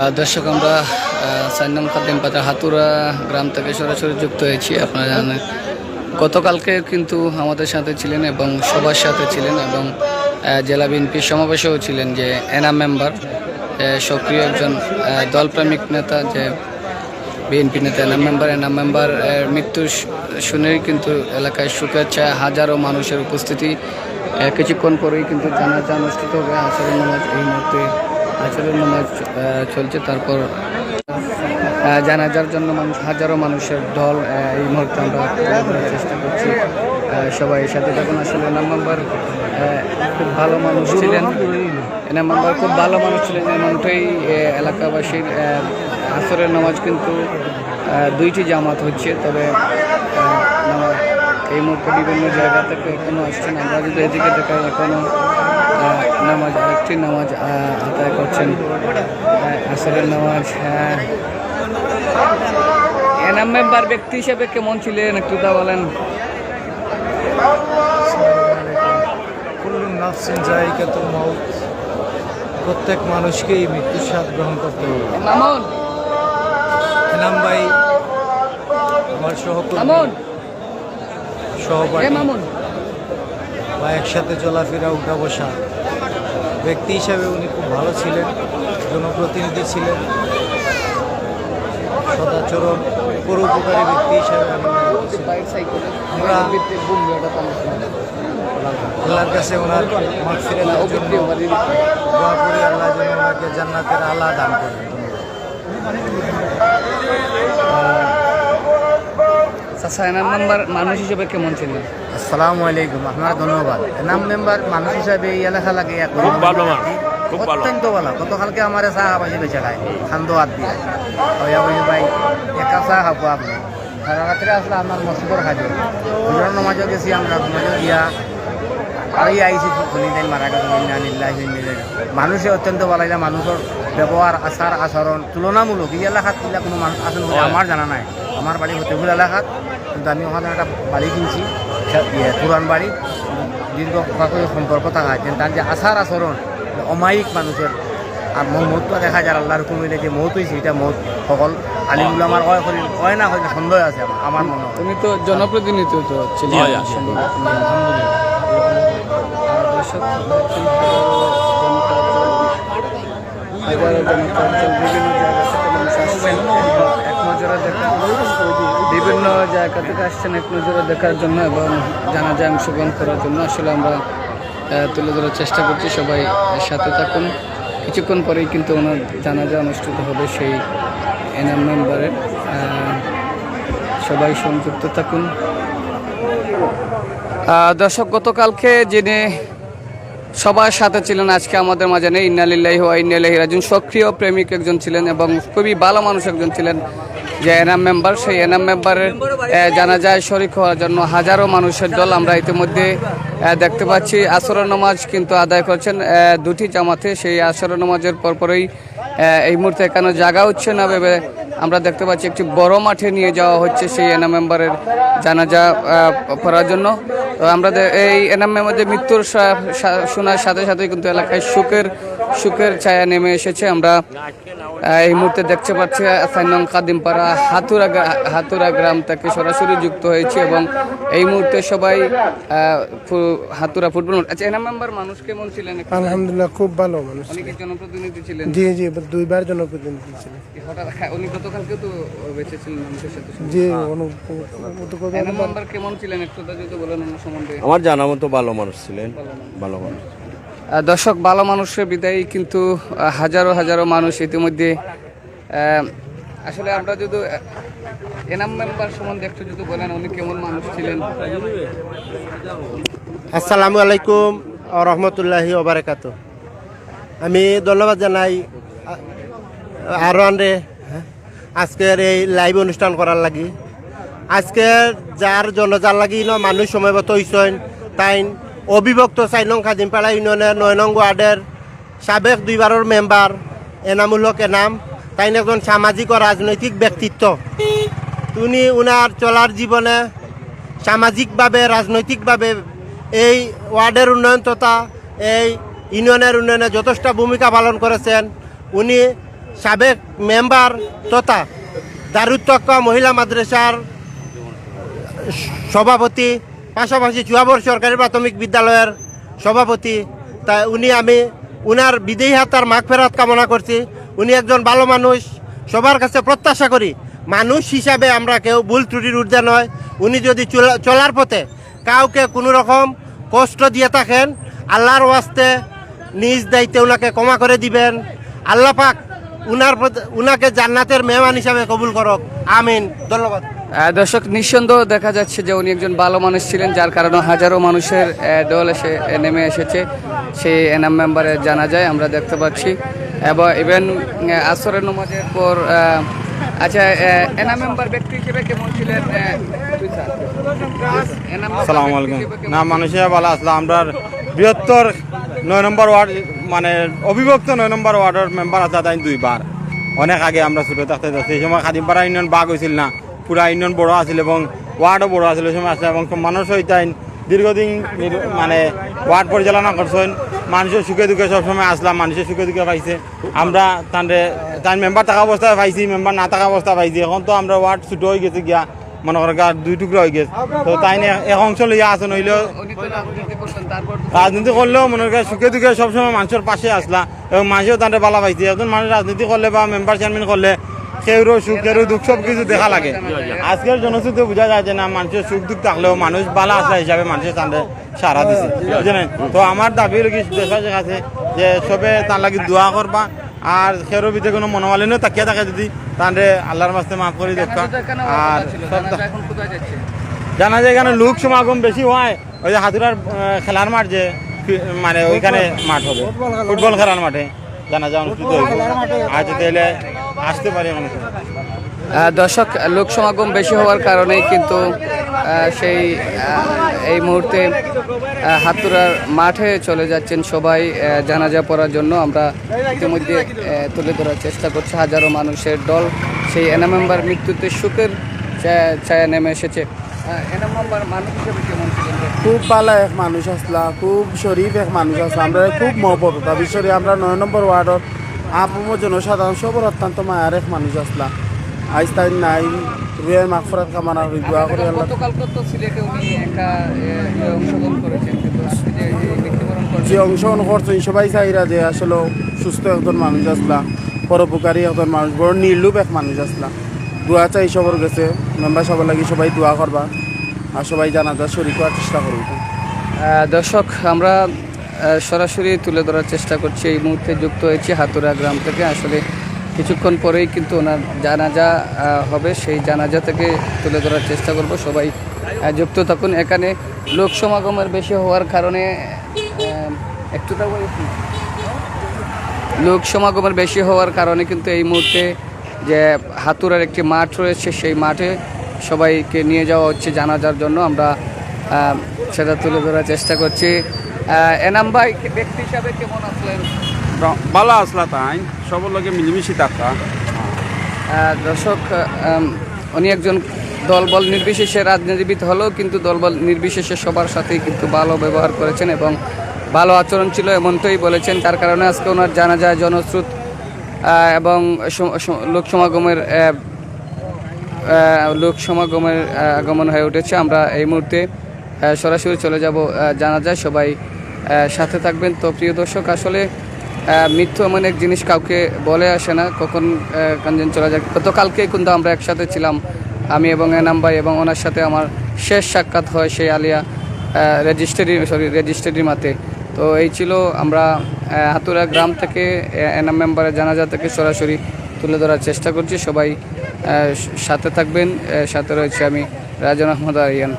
দর্শক, আমরা সাইনাম খাদ্দিম পাতা হাতুরা গ্রাম থেকে সরাসরি যুক্ত হয়েছি। আপনারা জানেন, গতকালকে কিন্তু আমাদের সাথে ছিলেন এবং সবার সাথে ছিলেন এবং জেলা বিএনপির সমাবেশেও ছিলেন যে এনাম মেম্বার সক্রিয় একজন দলপ্রেমিক নেতা যে বিএনপি নেতা এনাম মেম্বার। এনাম মেম্বার মৃত্যু শুনেই কিন্তু এলাকায় শুভেচ্ছা হাজারো মানুষের উপস্থিতি কিছুক্ষণ পরেই কিন্তু জানাজা অনুষ্ঠিত হবে। আসরের এই মুহূর্তে আসরের নামাজ চলছে। তারপর জানাজার জন্য মানুষ হাজারো মানুষের আহ, এই মুহূর্তে আমরা চেষ্টা করছি। সবাই সাথে থাকুন। আসলে এনাম মেম্বার খুব ভালো মানুষ ছিলেন। এনাম মেম্বার খুব ভালো মানুষ ছিলেন। এমনটাই এলাকাবাসীর আসরের নামাজ কিন্তু দুইটি জামাত হচ্ছে। তবে এই মুহূর্তে বিভিন্ন জায়গা থেকে এখনও আসছেন। আমরা যদি এদিকে দেখাই এখনও আহ, নামাজ আরেকটি নামাজ আদায় করছেন। আসরের নামাজ হ্যাঁ এনাম মেম্বার ব্যক্তি হিসেবে কেমন ছিলেন? একটু তা বলেন। প্রত্যেক মানুষকেই মৃত্যুর স্বাদ গ্রহণ করতে হবে। এনাম ভাই আমার সহকর্মী। সহপাঠী। বা একসাথে চলাফেরা উঠা বসা। ব্যক্তি হিসাবে উনি খুব ভালো ছিলেন জনপ্রতিনিধি ছিলেন। সদাচরণ পরোপকারী ব্যক্তি হিসাবে আমরা আল্লাহর কাছে ওনার মাগফিরাতের জন্য দোয়া করি আল্লাহ যেন ওনাকে জান্নাতের আল্লাহ দান করেন। চাচা এনাম মানুষ হিসেবে কেমন ছিলেন আসসালামু আলাইকুম আপনার ধন্যবাদ। নাম মেম্বার মানুষ হিসাবে এই এলাকা লাগে খুব ভালো মানুষ, খুব ভালো। অত্যন্ত ভালো। গতকালকে আমার চা বাজে বেঁচে খায় খান্দো হাত দিয়ে। ওই বলি ভাই একা চা খাব আপনি। রাত্রে আসলে আপনার মসজিদর খাদ্য হুজুরের নমাজও গেছি আমরা নমাজও দিয়া আরই আইছি মারা। মানুষে অত্যন্ত ভালো লাগে মানুষের ব্যবহার আচার আচরণ তুলনামূলক এই এলাকাত কোনো মানুষ আছেন আমার জানা নাই। আমার বাড়ি হতেগুল এলাকাত। কিন্তু আমি ওখানে একটা বাড়ি কিনছি ইয়ে, পুরান বাড়ি। দীর্ঘ সম্পর্ক থাকা তার যে আচার আচরণ অমায়িক মানুষের আর মৌতটো দেখা যায় আল্লাহর হুকুমিলে যে মৌত হয়েছে এটা মৌত। সকল আলিমুল আমার কয় করি কয় না হয় সন্দেহ আছে আমার- মনে হয়। উনি তো জনপ্রতিনিধি তো নজরে দেখা বিভিন্ন জায়গা থেকে আসছেন এক নজরে দেখার জন্য এবং জানা যায় অংশগ্রহণ করার জন্য। আসলে আমরা তুলে ধরার চেষ্টা করছি, সবাই সাথে থাকুন। কিছুক্ষণ পরেই কিন্তু ওনার জানাজা অনুষ্ঠিত হবে সেই এনএম মেম্বারের সবাই সংযুক্ত থাকুন। দর্শক, গতকালকে যিনি সবার সাথে ছিলেন, আজকে আমাদের মাঝে নেই। ইন্নালিল্লাহি ওয়া ইন্না ইলাইহি রাজিউন। সক্রিয় প্রেমিক একজন ছিলেন এবং খুবই ভালো মানুষ একজন ছিলেন। যে এনাম মেম্বার, সেই এনাম মেম্বারের জানা যায় শরিক হওয়ার জন্য হাজারো মানুষের দল আমরা ইতিমধ্যে দেখতে পাচ্ছি। আসর নামাজ কিন্তু আদায় করছেন দুটি জামাতে। সেই আসর নামাজের পরপরই এই মুহূর্তে এখানে জায়গা হচ্ছে না ভেবে আমরা দেখতে পাচ্ছি, একটি বড় মাঠে নিয়ে যাওয়া হচ্ছে সেই এনাম মেম্বারের জানাজা করার জন্য। তো আমরা এই এনাম মেম্বারের মৃত্যুর শোনার সাথে সাথে কিন্তু এলাকায় সুখের সুখের ছায়া নেমে এসেছে। আমরা এই মুহূর্তে দেখতে পাচ্ছি সাইনং কাদিমপাড়া হাতুরা হাতুরা গ্রাম থেকে সরাসরি যুক্ত হয়েছে এবং এই মুহূর্তে সবাই হাতুরা ফুটবল আচ্ছা এনাম মেম্বার মানুষ কেমন ছিলেন? আলহামদুলিল্লাহ খুব ভালো মানুষ উনি কি জনপ্রতিনিধি ছিলেন? জি জি দুইবার জনপ্রতিনিধি ছিলেন। হঠাৎ হ্যাঁ, উনি গতকালকে তো বেঁচে ছিলেন মানুষের সাথে। জি এনাম মেম্বার কেমন ছিলেন একটু যদি বলেন সম্বন্ধে। আমার জানা মতো ভালো মানুষ ছিলেন। ভালো মানুষ। দর্শক, ভালো মানুষের বিদায়ী কিন্তু হাজারো হাজারো মানুষ ইতিমধ্যে আসলে আমরা যদি এনাম মেম্বার সম্বন্ধে একটু যদি বলেন, উনি কেমন মানুষ ছিলেন? আসসালামু আলাইকুম রহমতুল্লাহি ওবারাকাত আমি ধন্যবাদ জানাই আরওয়ান রে আজকের এই লাইভ অনুষ্ঠান করার লাগি। আজকে যার জন্য যার লাগি ন মানুষ সময়মত হইছেন তাই অবিভক্ত চাই নং ইউনিয়নের নয় নং ওয়ার্ডের সাবেক দুইবারের মেম্বার এনামূলক এনাম। তাই একজন সামাজিক ও রাজনৈতিক ব্যক্তিত্ব। উনি উনার চলার জীবনে সামাজিকভাবে রাজনৈতিকভাবে এই ওয়ার্ডের উন্নয়ন তথা এই ইউনিয়নের উন্নয়নে যথেষ্ট ভূমিকা পালন করেছেন। উনি সাবেক মেম্বার তথা দারুত্তক্কা মহিলা মাদ্রাসার সভাপতি পাশাপাশি চুয়াবর সরকারি প্রাথমিক বিদ্যালয়ের সভাপতি তা উনি আমি উনার বিদেহী হাতার মাগ ফেরাত কামনা করছি উনি একজন ভালো মানুষ সবার কাছে প্রত্যাশা করি মানুষ হিসাবে আমরা কেউ ভুল ত্রুটির ঊর্ধ্বে নয় উনি যদি চলা- চলার পথে কাউকে কোনো রকম কষ্ট দিয়ে থাকেন আল্লাহর ওয়াস্তে নিজ দায়িত্বে ওনাকে ক্ষমা করে দিবেন। আল্লাহ পাক উনার উনাকে জান্নাতের মেহমান হিসাবে কবুল করক আমিন। ধন্যবাদ। দর্শক নিঃসন্দেহ দেখা যাচ্ছে যে উনি একজন ভালো মানুষ ছিলেন যার কারণে হাজারো মানুষের দল এসে নেমে এসেছে। সেই এনাম মেম্বারে জানা যায় আমরা দেখতে পাচ্ছি। এবং ইভেন আসরের নমাজের পর আচ্ছা এনাম মেম্বার ব্যক্তি হিসেবে কেমন ছিলেন আসসালামু আলাইকুম। না মানুষের ভালো আসলে আমরা বৃহত্তর নয় নম্বর ওয়ার্ড মানে অবিভক্ত নয় নম্বর ওয়ার্ডের মেম্বার আছে তাই দুইবার। অনেক আগে আমরা ছোটো থাকতে যাচ্ছি। এই সময় খাদিমপাড়া ইউনিয়ন বাঘ হয়েছিল না। পুরা ইউনিয়ন বড় আছিল এবং ওয়ার্ডও বড় আছিল সময় আসলে এবং মানুষ হইতাই দীর্ঘদিন মানে ওয়ার্ড পরিচালনা করছেন। মানুষের সুখে দুঃখে সবসময় আসলাম, মানুষের সুখে দুঃখে পাইছে। আমরা তাদের তার মেম্বার থাকা অবস্থায় পাইছি মেম্বার না থাকা অবস্থা পাইছি। এখন তো আমরা ওয়ার্ড ছুটো হয়ে গেছে গিয়া, মনে করেন দুই টুকরা হয়ে গেছে। তো তাই এক অংশ লইয়া উনি তো রাজনীতি করলেও মনে করেন সুখে দুঃখে সবসময় মানুষের পাশে আসলা এবং মানুষও তাদের ভালো পাইছে। এখন মানুষ রাজনীতি করলে বা মেম্বার চেয়ারম্যান করলে কেউরও সুখ কেউরও দুঃখ সব কিছু দেখা লাগে। আজকের জনশ্রুতি বোঝা যায় যে না মানুষের সুখ দুঃখ থাকলেও মানুষ ভালো আসলা হিসাবে মানুষের তাদের সারা দিছে। বুঝলেন? তো আমার দাবি কি দেশের কাছে যে সবে তার লাগি দোয়া করবা আর খেরোর ভিতরে কোনো মনোমালিনও তাকিয়ে থাকে যদি তাহলে আল্লাহর মাস্তে মাফ করে দেখা আর? জানা যায় এখানে লোক সমাগম বেশি হয় ওই যে হাতুরার খেলার মাঠ যে মানে ওইখানে মাঠ হবে। ফুটবল খেলার মাঠে জানা যায় অনুষ্ঠিত হবে আচ্ছা তাহলে আসতে পারি দর্শক লোক সমাগম বেশি হওয়ার কারণেই কিন্তু সেই এই মুহূর্তে হাতুরার মাঠে চলে যাচ্ছেন সবাই জানাজা পড়ার জন্য। আমরা ইতিমধ্যে তুলে ধরার চেষ্টা করছি। হাজারো মানুষের দল সেই এনাম মেম্বার মৃত্যুতে সুখের ছায়া- নেমে এসেছে। এনাম মেম্বার মানুষ হিসেবে কেমন খুব ভালো এক মানুষ আসলা খুব শরীফ এক মানুষ আসলা। আমরা খুব মহব্বততা বিশেষ আমরা নয় নম্বর ওয়ার্ডত আপম জনসাধারণ সবর অত্যন্ত মায়ার এক মানুষ আসলা। আজ তাই নাই রুয়ের মাগফরাত কামনা করি দোয়া করি আল্লাহ গতকাল তো সিলেটে উনি একা অংশগ্রহণ করেছেন কিন্তু আজকে যে অংশগ্রহণ করছেন সবাই চাইরা যে আসলে সুস্থ একজন মানুষ আসলা পরোপকারী একজন মানুষ বড় নির্লুপ এক মানুষ আসলা। দোয়া চাই সবর গেছে মেম্বার সবার লাগি সবাই দোয়া করবা আর সবাই জানাজা শরীর করার চেষ্টা করব দর্শক আমরা সরাসরি তুলে ধরার চেষ্টা করছি। এই মুহূর্তে যুক্ত হয়েছি হাতুরা গ্রাম থেকে। আসলে কিছুক্ষণ পরেই কিন্তু ওনার জানাজা হবে। সেই জানাজা থেকে তুলে ধরার চেষ্টা করব। সবাই যুক্ত থাকুন। এখানে লোক সমাগমের বেশি হওয়ার কারণে একটু লোক সমাগমের বেশি হওয়ার কারণে কিন্তু এই মুহূর্তে যে হাতুরার একটি মাঠ রয়েছে, সেই মাঠে সবাইকে নিয়ে যাওয়া হচ্ছে জানাজার জন্য। আমরা সেটা তুলে ধরার চেষ্টা করছি। এনাম ভাই ব্যক্তি হিসাবে কেমন আসলেন ভালো আসলা তাই। সবার লগে মিলিমিশি থাকা। দর্শক উনি একজন দলবল নির্বিশেষে রাজনীতিবিদ হলেও কিন্তু দলবল নির্বিশেষে সবার সাথেই কিন্তু ভালো ব্যবহার করেছেন এবং ভালো আচরণ ছিল এমনটাই বলেছেন। তার কারণে আজকে ওনার জানা যায় জনশ্রুত এবং লোক সমাগমের লোক সমাগমের আগমন হয়ে উঠেছে। আমরা এই মুহূর্তে সরাসরি চলে যাব জানা যায় সবাই সাথে থাকবেন। তো প্রিয় দর্শক, আসলে মৃত্যু এমন এক জিনিস কাউকে বলে আসে না, কখন কাঞ্জন চলে যায়। গতকালকে কিন্তু আমরা একসাথে ছিলাম, আমি এবং এনাম ভাই এবং ওনার সাথে আমার শেষ সাক্ষাৎ হয় সেই আলিয়া রেজিস্ট্রি সরি রেজিস্ট্রি মাতে তো এই ছিল আমরা হাতুরা গ্রাম থেকে এনাম মেম্বারের জানাজা থেকে সরাসরি তুলে ধরার চেষ্টা করছি। সবাই সাথে থাকবেন সাথে রয়েছে আমি রাজন আহমদ আরিয়ান